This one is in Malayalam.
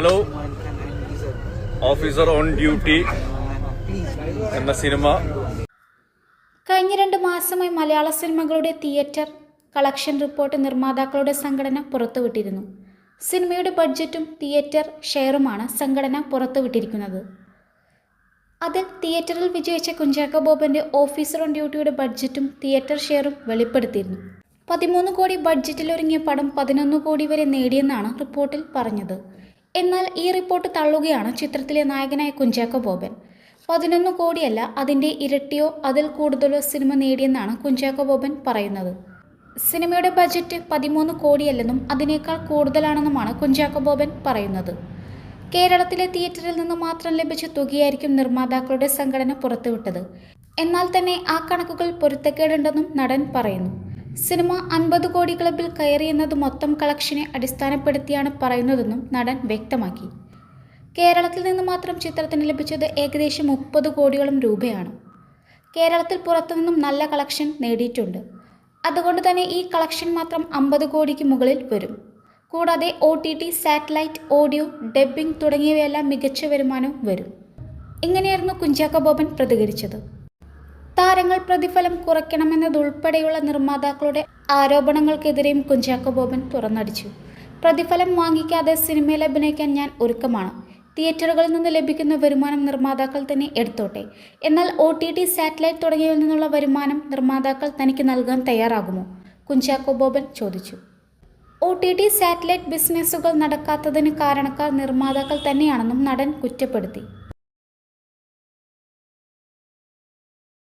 ഹലോ ഓഫീസർ ഓൺ ഡ്യൂട്ടി എന്ന സിനിമ കഴിഞ്ഞ രണ്ട് മാസമായി മലയാള സിനിമകളുടെ തിയേറ്റർ കളക്ഷൻ റിപ്പോർട്ട് നിർമ്മാതാക്കളുടെ സംഘടന പുറത്തുവിട്ടിരുന്നു. സിനിമയുടെ ബഡ്ജറ്റും തിയേറ്റർ ഷെയറുമാണ് സംഘടന പുറത്തുവിട്ടിരിക്കുന്നത്. അതിൽ തിയേറ്ററിൽ വിജയിച്ച കുഞ്ചാക്കോ ബോബന്റെ ഓഫീസർ ഓൺ ഡ്യൂട്ടിയുടെ ബഡ്ജറ്റും തിയേറ്റർ ഷെയറും വെളിപ്പെടുത്തിയിരുന്നു. പതിമൂന്ന് കോടി ബഡ്ജറ്റിലൊരുങ്ങിയ പടം പതിനൊന്ന് കോടി വരെ നേടിയെന്നാണ് റിപ്പോർട്ടിൽ പറഞ്ഞത്. എന്നാൽ ഈ റിപ്പോർട്ട് തള്ളുകയാണ് ചിത്രത്തിലെ നായകനായ കുഞ്ചാക്കോ ബോബൻ. പതിനൊന്ന് കോടിയല്ല അതിന്റെ ഇരട്ടിയോ അതിൽ കൂടുതലോ സിനിമ നേടിയെന്നാണ് കുഞ്ചാക്കോ ബോബൻ പറയുന്നത്. സിനിമയുടെ ബജറ്റ് പതിമൂന്ന് കോടിയല്ലെന്നും അതിനേക്കാൾ കൂടുതലാണെന്നുമാണ് കുഞ്ചാക്കോ ബോബൻ പറയുന്നത്. കേരളത്തിലെ തിയേറ്ററിൽ നിന്ന് മാത്രം ലഭിച്ച തുകയായിരിക്കും നിർമ്മാതാക്കളുടെ സംഘടന പുറത്തുവിട്ടത്. എന്നാൽ തന്നെ ആ കണക്കുകൾ പൊരുത്തക്കേടുണ്ടെന്നും നടൻ പറയുന്നു. സിനിമ അൻപത് കോടി ക്ലബിൽ കയറിയെന്നത് മൊത്തം കളക്ഷനെ അടിസ്ഥാനപ്പെടുത്തിയാണ് പറയുന്നതെന്നും നടൻ വ്യക്തമാക്കി. കേരളത്തിൽ നിന്ന് മാത്രം ചിത്രത്തിന് ലഭിച്ചത് ഏകദേശം മുപ്പത് കോടിയോളം രൂപയാണ്. കേരളത്തിൽ പുറത്തുനിന്നും നല്ല കളക്ഷൻ നേടിയിട്ടുണ്ട്. അതുകൊണ്ട് തന്നെ ഈ കളക്ഷൻ മാത്രം അമ്പത് കോടിക്ക് മുകളിൽ വരും. കൂടാതെ O T T satellite audio dubbing തുടങ്ങിയവയെല്ലാം മികച്ച വരുമാനവും വരും. ഇങ്ങനെയായിരുന്നു കുഞ്ചാക്കോ ബോബൻ പ്രതികരിച്ചത്. താരങ്ങൾ പ്രതിഫലം കുറയ്ക്കണമെന്നതുൾപ്പെടെയുള്ള നിർമ്മാതാക്കളുടെ ആരോപണങ്ങൾക്കെതിരെയും കുഞ്ചാക്കോ ബോബൻ തുറന്നടിച്ചു. പ്രതിഫലം വാങ്ങിക്കാതെ സിനിമയിൽ അഭിനയിക്കാൻ ഞാൻ ഒരുക്കമാണ്. തിയേറ്ററുകളിൽ നിന്ന് ലഭിക്കുന്ന വരുമാനം നിർമ്മാതാക്കൾ തന്നെ എടുത്തോട്ടെ. എന്നാൽ ഒ ടി ടി സാറ്റലൈറ്റ് തുടങ്ങിയവയിൽ നിന്നുള്ള വരുമാനം നിർമ്മാതാക്കൾ തനിക്ക് നൽകാൻ തയ്യാറാകുമോ? കുഞ്ചാക്കോ ബോബൻ ചോദിച്ചു. ഒ ടി ടി സാറ്റലൈറ്റ് ബിസിനസ്സുകൾ നടക്കാത്തതിന് കാരണക്കാർ നിർമ്മാതാക്കൾ തന്നെയാണെന്നും നടൻ കുറ്റപ്പെടുത്തി.